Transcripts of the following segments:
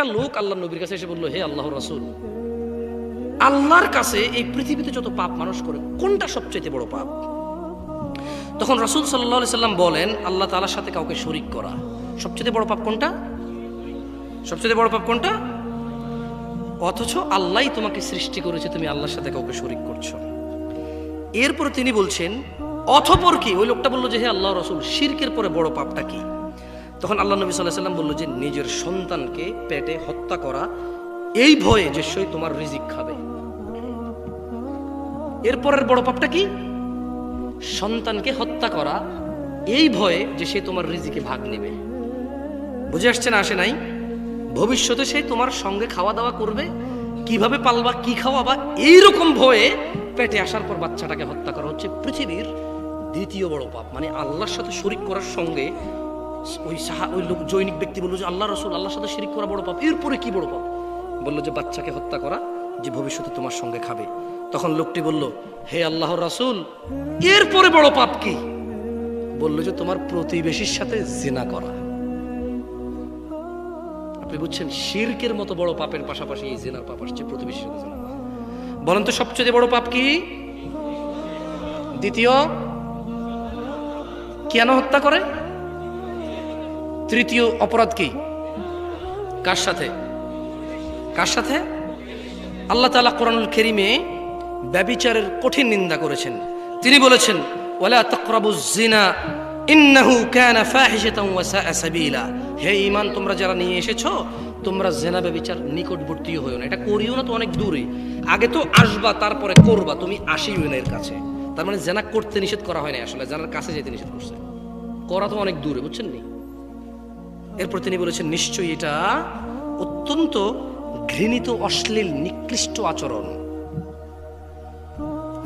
একটা লোক আল্লাহ নবীর কাছে এসে বলল, হে আল্লাহ রাসূল, আল্লাহর কাছে এই পৃথিবীতে যত পাপ মানুষ করে, কোনটা সবচেয়ে বড় পাপ? তখন রাসূল আলাইহি সাল্লাম বলেন, আল্লাহ তাআলার সাথে কাউকে শরীক করা। সবচেয়ে বড় পাপ কোনটা? সবচেয়ে বড় পাপ কোনটা? অথচ আল্লাহই তোমাকে সৃষ্টি করেছে, তুমি আল্লাহর সাথে কাউকে শরীক করছ। এরপরে তিনি বলছেন, অথপর কি? ওই লোকটা বলল যে, হে আল্লাহ রসুল, শিরকের পরে বড় পাপটা কি? তখন আল্লাহ নবী সাল্লাহ সাল্লাম বলল যে নিজের সন্তানকে পেটে হত্যা করা, এই ভয়ে যে সে তোমার রিজিক খাবে। এরপরের বড় পাপটা কি? সন্তানকে হত্যা করা, এই ভয়ে যে সে তোমার রিজিকে ভাগ নেবে। বুঝে আসছে না আসে নাই? ভবিষ্যতে সে তোমার সঙ্গে খাওয়া দাওয়া করবে, কীভাবে পালবা, কি খাওয়াবা, এইরকম ভয়ে পেটে আসার পর বাচ্চাটাকে হত্যা করা হচ্ছে পৃথিবীর দ্বিতীয় বড় পাপ। মানে আল্লাহর সাথে শরিক করার সঙ্গে ওই সাহা, ওই লোক, জৈনিক ব্যক্তি বলল যে আল্লাহ রসুল, আল্লাহর সাথে শিরিক করা বড় পাপ। এরপরে কি বড় পাপ? বলল যে বাচ্চাকে হত্যা করা যে ভবিষ্যতে তোমার সঙ্গে খাবে। তখন লোকটি বলল, হে আল্লাহর রাসূল, এরপরে বড় পাপ কি? বলল যে তোমার প্রতিবেশীর সাথে জেনা করা। আপনি বুঝছেন, শিরকের মতো বড় পাপের পাশাপাশি এই জেনার পাপ আসছে, প্রতিবেশীর সাথে জেনা। বলেন তো সবচেয়ে বড় পাপ কি? দ্বিতীয়, কেন হত্যা করে? তৃতীয় অপরাধ কি? কার সাথে? কার সাথে? আল্লাহ তাআলা কোরআনুল কেরিমে ব্যবিচারের কঠিন নিন্দা করেছেন। তিনি বলেছেন, ওয়ালা তাকরাবুজ জিনা ইন্নাহু কানা ফাহিশাতান ওয়া সাআ সাবিলা। হে ঈমান, তোমরা যারা নিয়ে এসেছ, তোমরা জেনা ব্যবিচার নিকটবর্তী হইও না। এটা করিও না তো অনেক দূরে। আগে তো আসবা, তারপরে করবা। তুমি আসিও না এর কাছে। তার মানে জেনা করতে নিষেধ করা হয় না আসলে। জেনার কাছে যেতে নিষেধ করছে। করা তো অনেক দূরে, বুঝছেন নি? এরপর তিনি বলেছেন, নিশ্চয়ই এটা অত্যন্ত ঘৃণিত, অশ্লীল, নিকৃষ্ট আচরণ।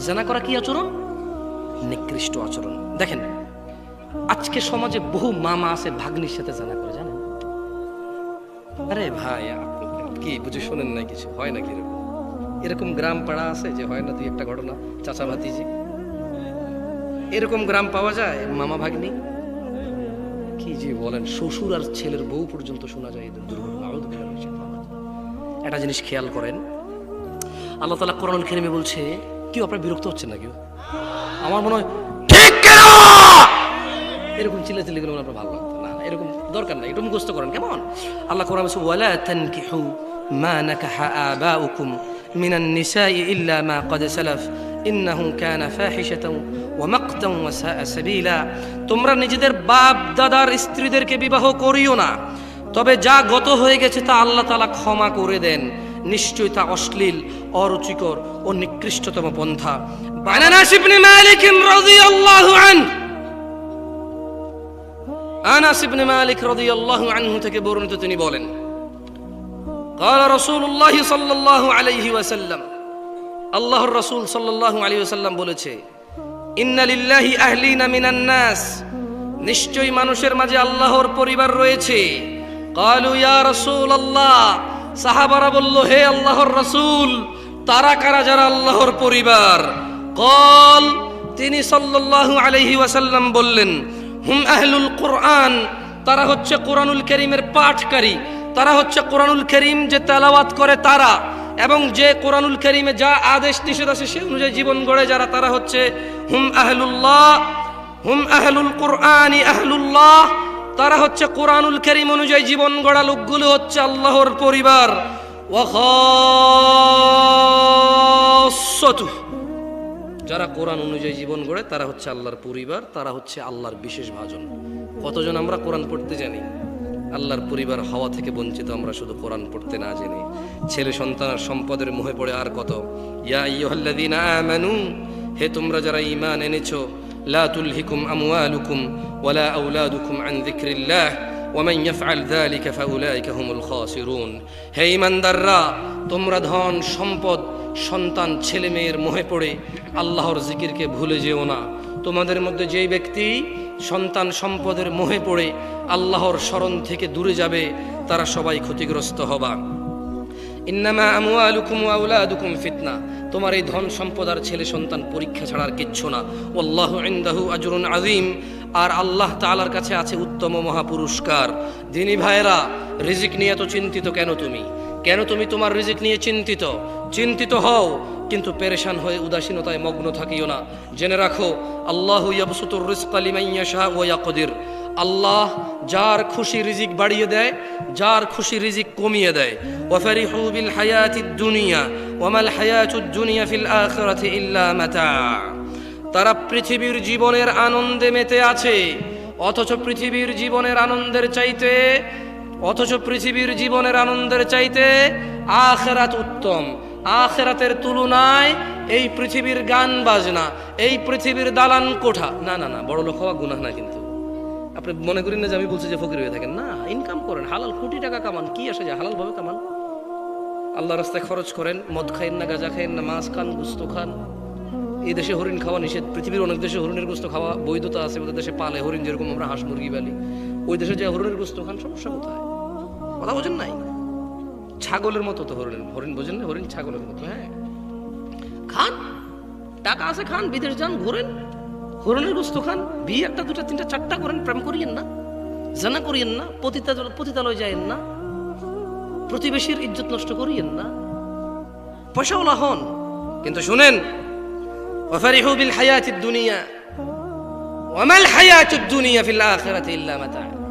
জানা করা কি আচরণ? নিকৃষ্ট আচরণ। দেখেন, আজকে সমাজে বহু মামা আছে ভাগ্নির সাথে জানা করে, জানেন? আরে ভাই কি বুঝে শোনেন না কিছু? হয় না কীরকম এরকম গ্রাম পাড়া আছে যে হয় না দুই একটা ঘটনা, চাচা ভাতিজি? এরকম গ্রাম পাওয়া যায় মামা ভাগ্নি? কি যে বলেন শ্বশুর আর ছেলের বউ পর্যন্ত শোনা যায় এদের দুর্ঘটনা। একটা জিনিস খেয়াল করেন আল্লাহ তালা কোরআনুল কারীমে বলছে কি আপনার বিরক্ত হচ্ছেন না কেউ আমার মনে হয় ঠিক এরকম চিল্লা চিল্লি গেলে আপনার ভালো লাগতো। না না, এরকম দরকার নাই এটা মুখস্থ করেন কেমন? আল্লাহ কোরআন বলছে ওয়ালা তানকিহু মা নাকাহা আবাউকুম মিনান নিসাই ইল্লা মা قد সালাফ। ইন্নাহু কানা ফাহিশাতাও ওয়া মাকতাও ওয়া সাআ সাবিলা তোমরা নিজেদের বাপ দাদার স্ত্রীদেরকে বিবাহ করিও না তবে যা গত হয়ে গেছে তা আল্লাহ তাআলা ক্ষমা করে দেন নিশ্চয়ই তা অশ্লীল অরুচিকর ও নিকৃষ্টতম পন্থা বানানাস ইবনে মালিক রাদিয়াল্লাহু আনহু আনাস ইবনে মালিক রাদিয়াল্লাহু আনহু থেকে বর্ণিত তিনি বলেন قال رسول الله صلى الله عليه وسلم আল্লাহর রাসূল সাল্লাল্লাহু আলাইহি ওয়াসাল্লাম বলেছে, ইন্না লিল্লাহি আহলিনা মিনান নাস। নিশ্চয়ই মানুষের মাঝে আল্লাহর পরিবার রয়েছে। কালু ইয়া রাসূলুল্লাহ। সাহাবারা বলল, হে আল্লাহর রাসূল, তারা কারা যারা আল্লাহর পরিবার? কল তিনি সাল্লাল্লাহু আলাইহি ওয়াসাল্লাম বললেন, হুম আহলুল কোরআন, তারা হচ্ছে কোরআনুল করিমের পাঠকারী। তারা হচ্ছে কোরআনুল করিম যে তেলাওয়াত করে তারা। এবং যে কোরআনুল করিমে যা আদেশ নিষেধ আছে সে অনুযায়ী জীবন গড়ে যারা, তারা হচ্ছে হুম আহলুল্লাহ, হুম আহলুল কোরআনি আহলুল্লাহ। তারা হচ্ছে কোরআনুল করিম অনুযায়ী জীবন গড়া লোকগুলো হচ্ছে আল্লাহর পরিবার। যারা কোরআন অনুযায়ী জীবন গড়ে, তারা হচ্ছে আল্লাহর পরিবার, তারা হচ্ছে আল্লাহর বিশেষ ভাজন। কতজন আমরা কোরআন পড়তে জানি? আল্লাহর পরিবার হওয়া থেকে বঞ্চিত, আমরা শুধু কোরআন পড়তে না জেনে। ছেলে সন্তান সম্পদের মুহে পড়ে আর কত? ইয়া আইয়ুহাল্লাযীনা আমানু, হে তোমরা যারা ঈমান এনেছো, লা তুলহিকুম আমওয়ালুকুম ওয়ালা আওলাদুকুম আন যিকরিল্লাহ ওয়ামান ইয়াফআল যালিকা ফাউলাইকা হুমুল খাসিরুন। হে ঈমানদাররা, তোমরা ধন, সম্পদ, সন্তান ছেলে মেয়ের মোহে পড়ে, আল্লাহর জিকিরকে ভুলে যেও না। তোমাদের মধ্যে যেই ব্যক্তি সন্তান সম্পদের মোহে পড়ে আল্লাহর স্মরণ থেকে দূরে যাবে, তারা সবাই ক্ষতিগ্রস্ত হবা। ইন্নামা ওয়া আওলাদুকুম ফিতনা। তোমার এই ধন সম্পদ আর ছেলে সন্তান পরীক্ষা ছাড়ার কিচ্ছু না। আল্লাহু ইনদাহু আজরুন আযীম। আর আল্লাহ তালার কাছে আছে উত্তম মহাপুরস্কার। দিনী ভাইরা রিজিক নিয়ে তো চিন্তিত কেন তুমি? কেন তুমি তোমার রিজিক নিয়ে চিন্তিত? চিন্তিত হও। কিন্তু পেরেশান হয়ে উদাসীনতায় মগ্ন থাকিও না। জেনে রাখো, আল্লাহ ইয়াবসুতুর আল্লাহ যার খুশি রিজিক বাড়িয়ে দেয়, যার খুশি রিজিক কমিয়ে দেয়। ওয়াফারিহু বিল হায়াতিদ দুনিয়া ওয়ামাল হায়াতুদ দুনিয়া ফিল আখিরাতি ইল্লা মাতা। তারা পৃথিবীর জীবনের আনন্দে মেতে আছে, অথচ পৃথিবীর জীবনের আনন্দের চাইতে, অথচ পৃথিবীর জীবনের আনন্দের চাইতে আখেরাত উত্তম। আখেরাতের তুলনায় এই পৃথিবীর গান বাজনা, এই পৃথিবীর দালান কোঠা। না না না, বড় লোক হওয়া গুনাহ না কিন্তু। আপনি মনে করেন না যে আমি বলছি যে ফকির হয়ে থাকেন? না ইনকাম করেন। হালাল কোটি টাকা কামান। কি আসে যে হালাল ভাবে কামান। আল্লাহ রাস্তায় খরচ করেন, মদ খাইন না, গাঁজা খাইন না, মাছ খান, গুস্ত খান। এই দেশে হরিণ খাওয়া নিষেধ। পৃথিবীর অনেক দেশে হরিণের গোস্ত খাওয়া বৈধতা আছে, ওদের দেশে পালে হরিণ, যেরকম আমরা হাঁস, মুরগি, বালি। ওই দেশে যে হরিণের গোস্ত খান, সমস্যা কোথায়? কথা বোঝেন নাই? ছাগলের মতো তো হরিণ হরিণ বোঝেন না, হরিণ ছাগলের মতো হ্যাঁ। খান, টাকা আছে খান, বিদেশ যান, ঘোরেন। হরিণের গোস্ত খান, বিয়ে একটা, দুটা, তিনটা, চারটা করেন, প্রেম করিয়েন না, জানা করিয়েন না পতিতা পতিতালয় যায়েন না, প্রতিবেশীর ইজ্জত নষ্ট করিয়েন না। পয়সাওয়ালা হন, কিন্তু শুনেন বিল দুনিয়া ওয়ামাল হায়াতুদ দুনিয়া ফিল্লা আখিরাতি ইল্লা মাতা'